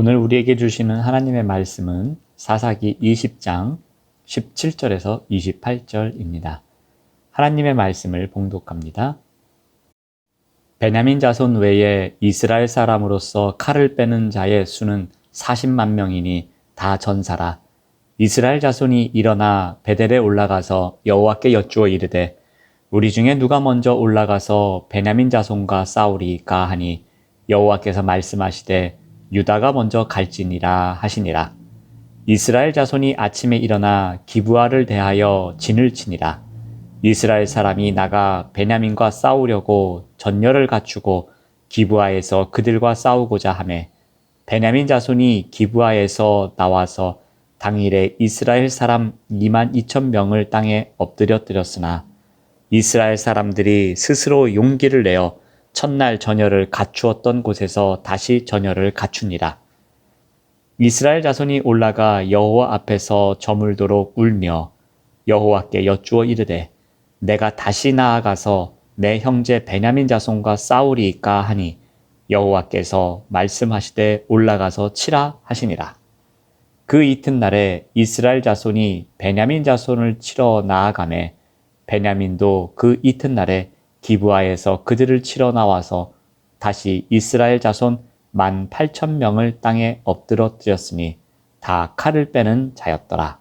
오늘 우리에게 주시는 하나님의 말씀은 사사기 20장 17절에서 28절입니다. 하나님의 말씀을 봉독합니다. 베냐민 자손 외에 이스라엘 사람으로서 칼을 빼는 자의 수는 40만 명이니 다 전사라. 이스라엘 자손이 일어나 베델에 올라가서 여호와께 여쭈어 이르되 우리 중에 누가 먼저 올라가서 베냐민 자손과 싸우리까 하니 여호와께서 말씀하시되 유다가 먼저 갈지니라 하시니라. 이스라엘 자손이 아침에 일어나 기부아를 대하여 진을 치니라. 이스라엘 사람이 나가 베냐민과 싸우려고 전열을 갖추고 기부아에서 그들과 싸우고자 하매 베냐민 자손이 기부아에서 나와서 당일에 이스라엘 사람 2만 2천 명을 땅에 엎드려 뜨렸으나 이스라엘 사람들이 스스로 용기를 내어 첫날 전열을 갖추었던 곳에서 다시 전열을 갖추니라. 이스라엘 자손이 올라가 여호와 앞에서 저물도록 울며 여호와께 여쭈어 이르되 내가 다시 나아가서 내 형제 베냐민 자손과 싸우리까 하니 여호와께서 말씀하시되 올라가서 치라 하시니라. 그 이튿날에 이스라엘 자손이 베냐민 자손을 치러 나아가매 베냐민도 그 이튿날에 기부하에서 그들을 치러 나와서 다시 이스라엘 자손 만 팔천 명을 땅에 엎드러뜨렸으니 다 칼을 빼는 자였더라.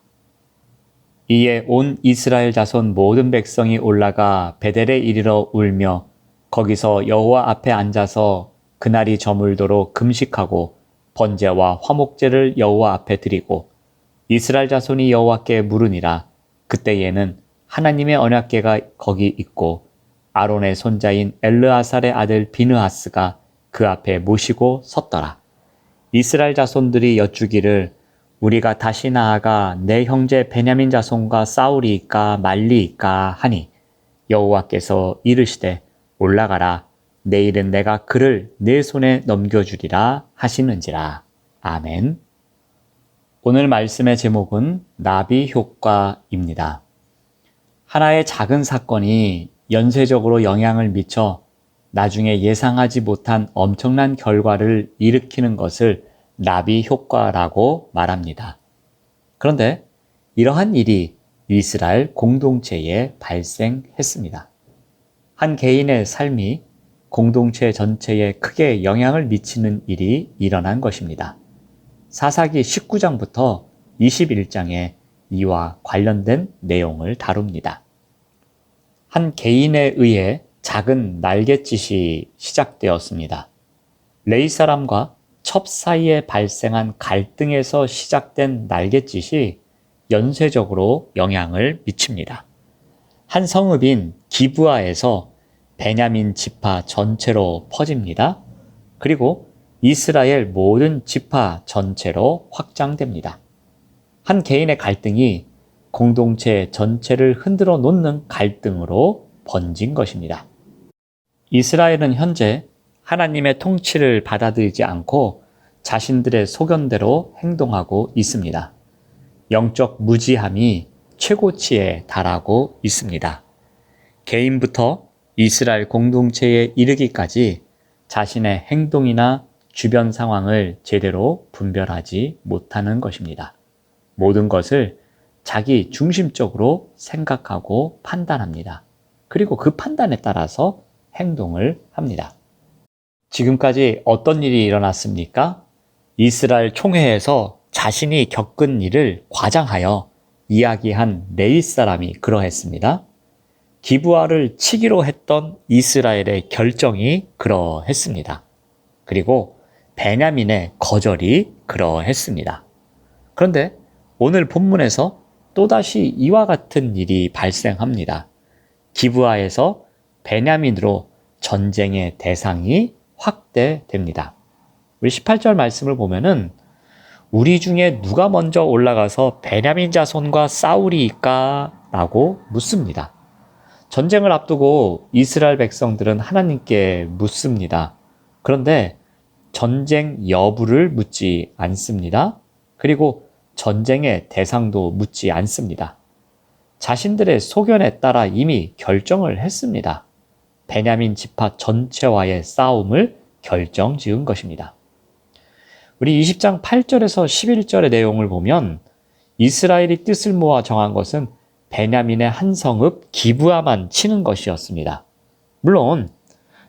이에 온 이스라엘 자손 모든 백성이 올라가 베델에 이르러 울며 거기서 여호와 앞에 앉아서 그날이 저물도록 금식하고 번제와 화목제를 여호와 앞에 드리고 이스라엘 자손이 여호와께 물으니라 그때에는 하나님의 언약궤가 거기 있고 아론의 손자인 엘르아살의 아들 비느하스가 그 앞에 모시고 섰더라. 이스라엘 자손들이 여쭈기를 우리가 다시 나아가 내 형제 베냐민 자손과 싸우리까 말리까 하니 여호와께서 이르시되 올라가라 내일은 내가 그를 내 손에 넘겨주리라 하시는지라. 아멘. 오늘 말씀의 제목은 나비 효과입니다. 하나의 작은 사건이 연쇄적으로 영향을 미쳐 나중에 예상하지 못한 엄청난 결과를 일으키는 것을 나비 효과라고 말합니다. 그런데 이러한 일이 이스라엘 공동체에 발생했습니다. 한 개인의 삶이 공동체 전체에 크게 영향을 미치는 일이 일어난 것입니다. 사사기 19장부터 21장에 이와 관련된 내용을 다룹니다. 한 개인에 의해 작은 날갯짓이 시작되었습니다. 레이 사람과 첩 사이에 발생한 갈등에서 시작된 날갯짓이 연쇄적으로 영향을 미칩니다. 한 성읍인 기부아에서 베냐민 지파 전체로 퍼집니다. 그리고 이스라엘 모든 지파 전체로 확장됩니다. 한 개인의 갈등이 공동체 전체를 흔들어 놓는 갈등으로 번진 것입니다. 이스라엘은 현재 하나님의 통치를 받아들이지 않고 자신들의 소견대로 행동하고 있습니다. 영적 무지함이 최고치에 달하고 있습니다. 개인부터 이스라엘 공동체에 이르기까지 자신의 행동이나 주변 상황을 제대로 분별하지 못하는 것입니다. 모든 것을 자기 중심적으로 생각하고 판단합니다. 그리고 그 판단에 따라서 행동을 합니다. 지금까지 어떤 일이 일어났습니까? 이스라엘 총회에서 자신이 겪은 일을 과장하여 이야기한 레이 사람이 그러했습니다. 기부아를 치기로 했던 이스라엘의 결정이 그러했습니다. 그리고 베냐민의 거절이 그러했습니다. 그런데 오늘 본문에서 또다시 이와 같은 일이 발생합니다. 기부아에서 베냐민으로 전쟁의 대상이 확대됩니다. 우리 18절 말씀을 보면은 우리 중에 누가 먼저 올라가서 베냐민 자손과 싸우리까? 라고 묻습니다. 전쟁을 앞두고 이스라엘 백성들은 하나님께 묻습니다. 그런데 전쟁 여부를 묻지 않습니다. 그리고 전쟁의 대상도 묻지 않습니다. 자신들의 소견에 따라 이미 결정을 했습니다. 베냐민 지파 전체와의 싸움을 결정 지은 것입니다. 우리 20장 8절에서 11절의 내용을 보면 이스라엘이 뜻을 모아 정한 것은 베냐민의 한 성읍 기부아만 치는 것이었습니다. 물론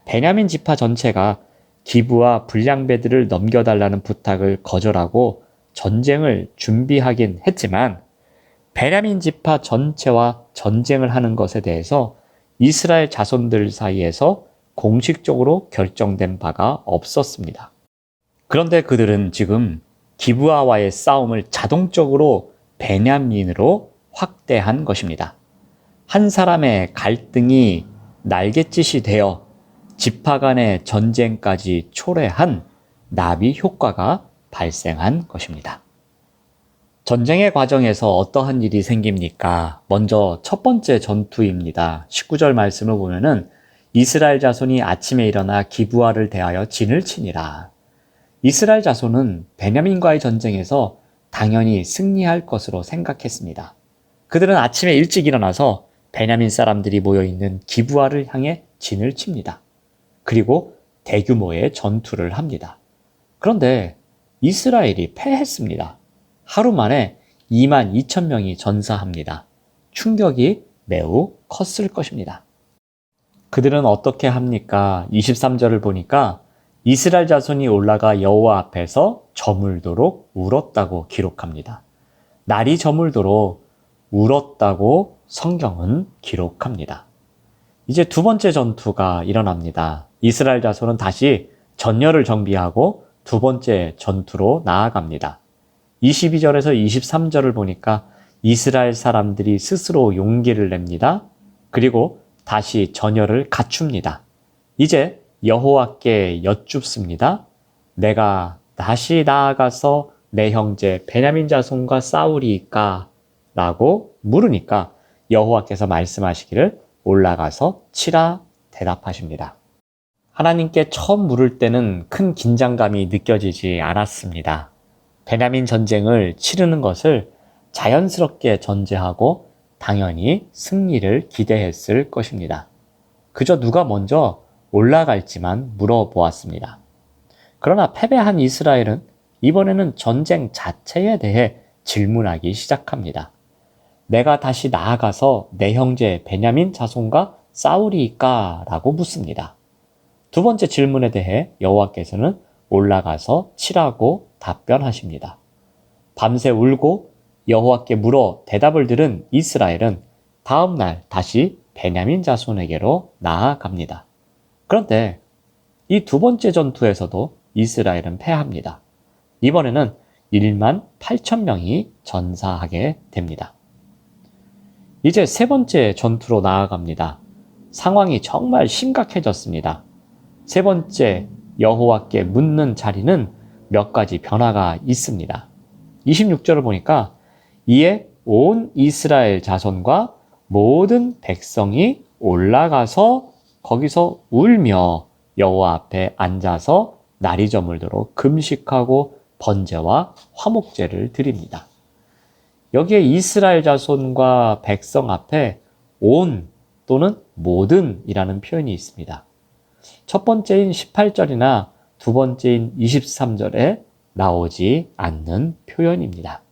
베냐민 지파 전체가 기부와 불량배들을 넘겨달라는 부탁을 거절하고 전쟁을 준비하긴 했지만 베냐민 지파 전체와 전쟁을 하는 것에 대해서 이스라엘 자손들 사이에서 공식적으로 결정된 바가 없었습니다. 그런데 그들은 지금 기부아와의 싸움을 자동적으로 베냐민으로 확대한 것입니다. 한 사람의 갈등이 날갯짓이 되어 지파 간의 전쟁까지 초래한 나비 효과가 발생한 것입니다. 전쟁의 과정에서 어떠한 일이 생깁니까? 먼저 첫 번째 전투입니다. 19절 말씀을 보면은 이스라엘 자손이 아침에 일어나 기부아를 대하여 진을 치니라. 이스라엘 자손은 베냐민과의 전쟁에서 당연히 승리할 것으로 생각했습니다. 그들은 아침에 일찍 일어나서 베냐민 사람들이 모여 있는 기부아를 향해 진을 칩니다. 그리고 대규모의 전투를 합니다. 그런데 이스라엘이 패했습니다. 하루 만에 2만 2천 명이 전사합니다. 충격이 매우 컸을 것입니다. 그들은 어떻게 합니까? 23절을 보니까 이스라엘 자손이 올라가 여호와 앞에서 저물도록 울었다고 기록합니다. 날이 저물도록 울었다고 성경은 기록합니다. 이제 두 번째 전투가 일어납니다. 이스라엘 자손은 다시 전열을 정비하고 두 번째 전투로 나아갑니다. 22절에서 23절을 보니까 이스라엘 사람들이 스스로 용기를 냅니다. 그리고 다시 전열을 갖춥니다. 이제 여호와께 여쭙습니다. 내가 다시 나아가서 내 형제 베냐민 자손과 싸우리까? 라고 물으니까 여호와께서 말씀하시기를 올라가서 치라 대답하십니다. 하나님께 처음 물을 때는 큰 긴장감이 느껴지지 않았습니다. 베냐민 전쟁을 치르는 것을 자연스럽게 전제하고 당연히 승리를 기대했을 것입니다. 그저 누가 먼저 올라갈지만 물어보았습니다. 그러나 패배한 이스라엘은 이번에는 전쟁 자체에 대해 질문하기 시작합니다. 내가 다시 나아가서 내 형제 베냐민 자손과 싸우리까? 라고 묻습니다. 두 번째 질문에 대해 여호와께서는 올라가서 치라고 답변하십니다. 밤새 울고 여호와께 물어 대답을 들은 이스라엘은 다음 날 다시 베냐민 자손에게로 나아갑니다. 그런데 이 두 번째 전투에서도 이스라엘은 패합니다. 이번에는 1만 8천 명이 전사하게 됩니다. 이제 세 번째 전투로 나아갑니다. 상황이 정말 심각해졌습니다. 세 번째 여호와께 묻는 자리는 몇 가지 변화가 있습니다. 26절을 보니까 이에 온 이스라엘 자손과 모든 백성이 올라가서 거기서 울며 여호와 앞에 앉아서 날이 저물도록 금식하고 번제와 화목제를 드립니다. 여기에 이스라엘 자손과 백성 앞에 온 또는 모든이라는 표현이 있습니다. 첫 번째인 18절이나 두 번째인 23절에 나오지 않는 표현입니다.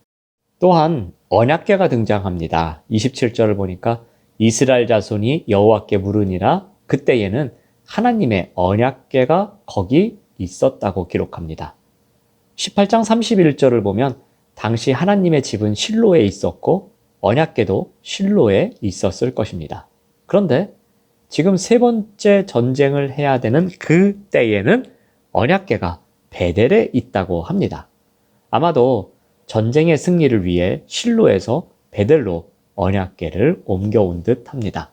또한 언약계가 등장합니다. 27절을 보니까 이스라엘 자손이 여호와께 물으니라 그때에는 하나님의 언약계가 거기 있었다고 기록합니다. 18장 31절을 보면 당시 하나님의 집은 실로에 있었고 언약계도 실로에 있었을 것입니다. 그런데 지금 세 번째 전쟁을 해야 되는 그 때에는 언약계가 베델에 있다고 합니다. 아마도 전쟁의 승리를 위해 실로에서 베델로 언약계를 옮겨온 듯 합니다.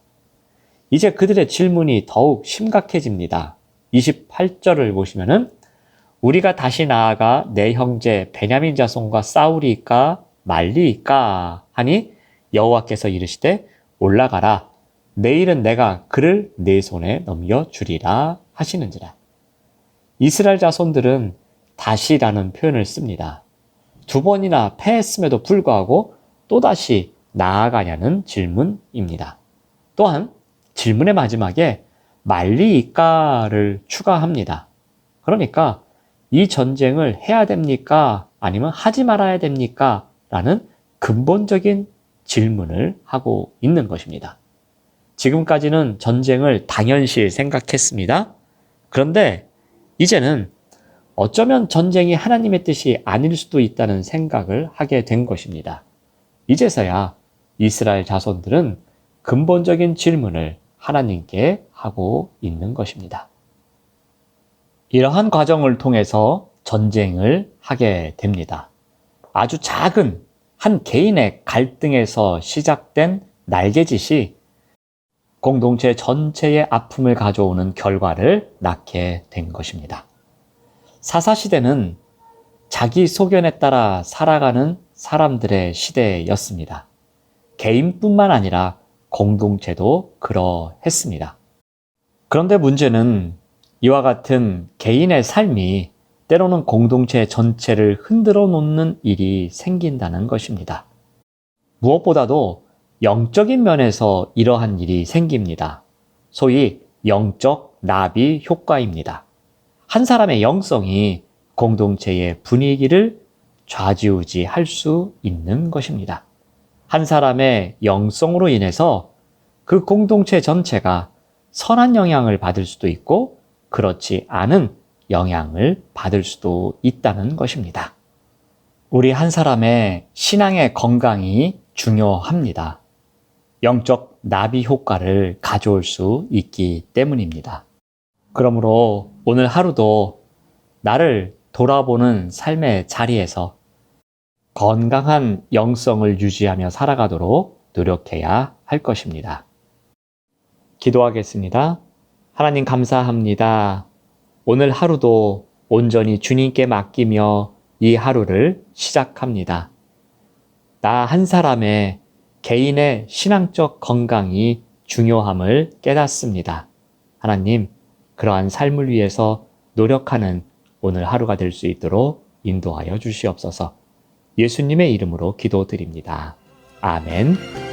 이제 그들의 질문이 더욱 심각해집니다. 28절을 보시면은 우리가 다시 나아가 내 형제 베냐민 자손과 싸우리까 말리까 하니 여호와께서 이르시되 올라가라 내일은 내가 그를 내 손에 넘겨 주리라 하시는지라. 이스라엘 자손들은 다시라는 표현을 씁니다. 두 번이나 패했음에도 불구하고 또다시 나아가냐는 질문입니다. 또한 질문의 마지막에 말리이까를 추가합니다. 그러니까 이 전쟁을 해야 됩니까? 아니면 하지 말아야 됩니까? 라는 근본적인 질문을 하고 있는 것입니다. 지금까지는 전쟁을 당연시 생각했습니다. 그런데 이제는 어쩌면 전쟁이 하나님의 뜻이 아닐 수도 있다는 생각을 하게 된 것입니다. 이제서야 이스라엘 자손들은 근본적인 질문을 하나님께 하고 있는 것입니다. 이러한 과정을 통해서 전쟁을 하게 됩니다. 아주 작은 한 개인의 갈등에서 시작된 날개짓이 공동체 전체의 아픔을 가져오는 결과를 낳게 된 것입니다. 사사시대는 자기 소견에 따라 살아가는 사람들의 시대였습니다. 개인뿐만 아니라 공동체도 그러했습니다. 그런데 문제는 이와 같은 개인의 삶이 때로는 공동체 전체를 흔들어 놓는 일이 생긴다는 것입니다. 무엇보다도 영적인 면에서 이러한 일이 생깁니다. 소위 영적 나비 효과입니다. 한 사람의 영성이 공동체의 분위기를 좌지우지 할 수 있는 것입니다. 한 사람의 영성으로 인해서 그 공동체 전체가 선한 영향을 받을 수도 있고 그렇지 않은 영향을 받을 수도 있다는 것입니다. 우리 한 사람의 신앙의 건강이 중요합니다. 영적 나비 효과를 가져올 수 있기 때문입니다. 그러므로 오늘 하루도 나를 돌아보는 삶의 자리에서 건강한 영성을 유지하며 살아가도록 노력해야 할 것입니다. 기도하겠습니다. 하나님 감사합니다. 오늘 하루도 온전히 주님께 맡기며 이 하루를 시작합니다. 나 한 사람의 개인의 신앙적 건강이 중요함을 깨닫습니다. 하나님, 그러한 삶을 위해서 노력하는 오늘 하루가 될 수 있도록 인도하여 주시옵소서. 예수님의 이름으로 기도드립니다. 아멘.